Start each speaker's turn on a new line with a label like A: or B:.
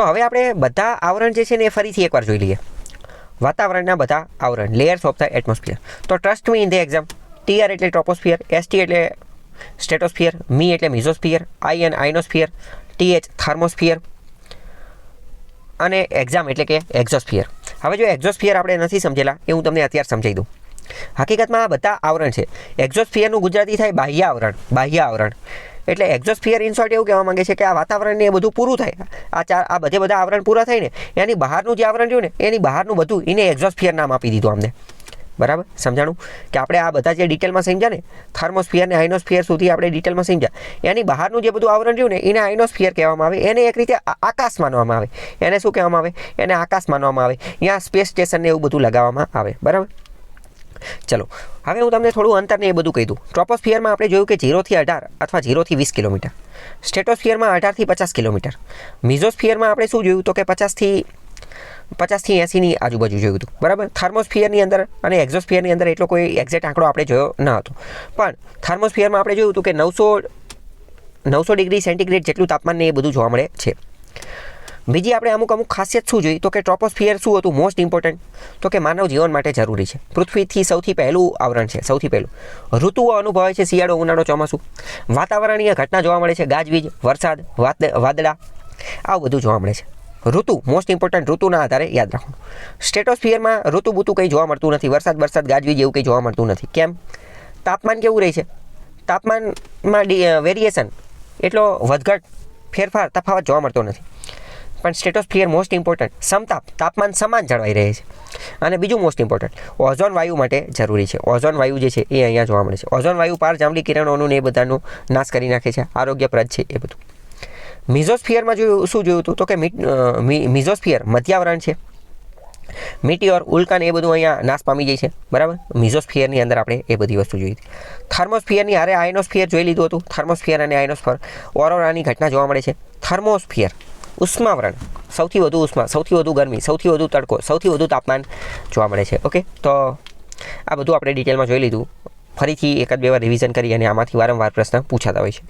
A: તો હવે આપણે બધા આવરણ જે છે ને એ ફરીથી એકવાર જોઈ લઈએ. વાતાવરણના બધા આવરણ લેયર્સ ઓફ ધ એટમોસ્ફિયર તો trust me in the exam TR એટલે ટ્રોપોસ્ફિયર એસટી એટલે સ્ટેટોસ્ફિયર મી એટલે મિઝોસ્ફિયર આઈ એન આઇનોસ્ફિયર ટીએચ થાર્મોસ્ફિયર અને એક્ઝામ એટલે કે એક્ઝોસ્ફિયર હવે જો એક્ઝોસ્ફિયર આપણે નથી સમજેલા, એ હું તમને અત્યારે સમજાવી દઉં. હકીકતમાં આ બધા આવરણ છે. એક્ઝોસ્ફિયરનું ગુજરાતી થાય બાહ્ય આવરણ બાહ્ય આવરણ. એટલે એક્ઝોસ્ફિયર ઇન શોર્ટ એવું કહેવા માંગે છે કે આ વાતાવરણને એ બધું પૂરું થાય. આ ચાર, આ બધે બધા આવરણ પૂરા થાય ને એની બહારનું જે આવરણ રહ્યું ને, એની બહારનું બધું એને એક્ઝોસ્ફિયર નામ આપી દીધું અમને બરાબર? સમજાણું? કે આપણે આ બધા જે ડિટેલમાં સમજ્યા ને થર્મોસ્ફિયર ને આઇનોસ્ફિયર સુધી આપણે ડિટેલમાં સમજ્યા, એની બહારનું જે બધું આવરણ રહ્યું ને, એને આઇનોસ્ફિયર કહેવામાં આવે. એને એક રીતે આકાશ માનવામાં આવે. એને શું કહેવામાં આવે? એને આકાશ માનવામાં આવે. ત્યાં સ્પેસ સ્ટેશનને એવું બધું લગાવવામાં આવે. બરાબર? ચલો, હવે હું તમને થોડું અંતરને એ બધું કહી દઉં. ટ્રોપોસ્ફિયરમાં આપણે જોયું કે જીરોથી અઢાર અથવા જીરોથી વીસ કિલોમીટર. સ્ટેટોસ્ફિયરમાં અઢારથી પચાસ કિલોમીટર. મિઝોસ્ફિયરમાં આપણે શું જોયું તો કે પચાસથી પચાસથી એંસીની આજુબાજુ જોયું હતું. બરાબર? થર્મોસ્ફિયરની અંદર અને એક્ઝોસ્ફિયરની અંદર એટલો કોઈ એક્ઝેક્ટ આંકડો આપણે જોયો ન હતો. પણ થર્મોસ્ફિયરમાં આપણે જોયું હતું કે નવસો નવસો ડિગ્રી સેન્ટીગ્રેડ જેટલું તાપમાન ને એ બધું જોવા મળે છે. બીજી આપણે અમુક અમુક ખાસિયત શું જોઈ તો કે ટ્રોપોસ્ફિયર શું હતું? મોસ્ટ ઇમ્પોર્ટન્ટ તો કે માનવ જીવન માટે જરૂરી છે. પૃથ્વીથી સૌથી પહેલું આવરણ છે, સૌથી પહેલું. ઋતુઓ અનુભવાય છે, શિયાળો, ઉનાળો, ચોમાસું. વાતાવરણીય ઘટના જોવા મળે છે, ગાજવીજ, વરસાદ, વાદ- વાદળા. આવું બધું જોવા મળે છે. ઋતુ મોસ્ટ ઇમ્પોર્ટન્ટ ઋતુના આધારે યાદ રાખવાનું સ્ટેટોસ્ફિયરમાં ઋતુ બુતુ કંઈ જોવા મળતું નથી. વરસાદ વરસાદ ગાજવીજ એવું કંઈ જોવા મળતું નથી. કેમ? તાપમાન કેવું રહે છે? તાપમાનમાં વેરિએશન એટલો વધઘટ, ફેરફાર, તફાવત જોવા મળતો નથી. પણ સ્ટેટોસ્ફિયર મોસ્ટ ઇમ્પોર્ટન્ટ સમતાપ તાપમાન સમાન જળવાઈ રહે છે. અને બીજું મોસ્ટ ઇમ્પોર્ટન્ટ ઓઝોન વાયુ માટે જરૂરી છે. ઓઝોન વાયુ જે છે, એ અહીંયા જોવા મળે છે. ઓઝોન વાયુ પાર જાંબલી કિરણોનું એ બધાનું નાશ કરી નાખે છે. આરોગ્યપ્રદ છે એ બધું. મિઝોસ્ફિયરમાં જોયું, શું જોયું હતું? તો કે મિઝોસ્ફિયર, મધ્યાવરણ છે. મિટિયોર, ઉલ્કાન એ બધું અહીંયા નાશ પામી જાય છે. બરાબર? મિઝોસ્ફિયરની અંદર આપણે એ બધી વસ્તુ જોઈ હતી. થર્મોસ્ફિયરની હારે આયનોસ્ફિયર જોઈ લીધું હતું. થર્મોસ્ફિયર અને આયનોસ્ફિયર, ઓરોરાની ઘટના જોવા મળે છે. થર્મોસ્ફિયર. ઉષ્માવરણ. સૌથી વધુ ઉષ્મા, સૌથી વધુ ગરમી, સૌથી વધુ તડકો, સૌથી વધુ તાપમાન જોવા મળે છે. ઓકે તો આ બધું આપણે ડિટેલમાં જોઈ લીધું. ફરીથી એકાદ બે વાર રિવિઝન કરી અને આમાંથી વારંવાર પ્રશ્ન પૂછાતા હોય છે.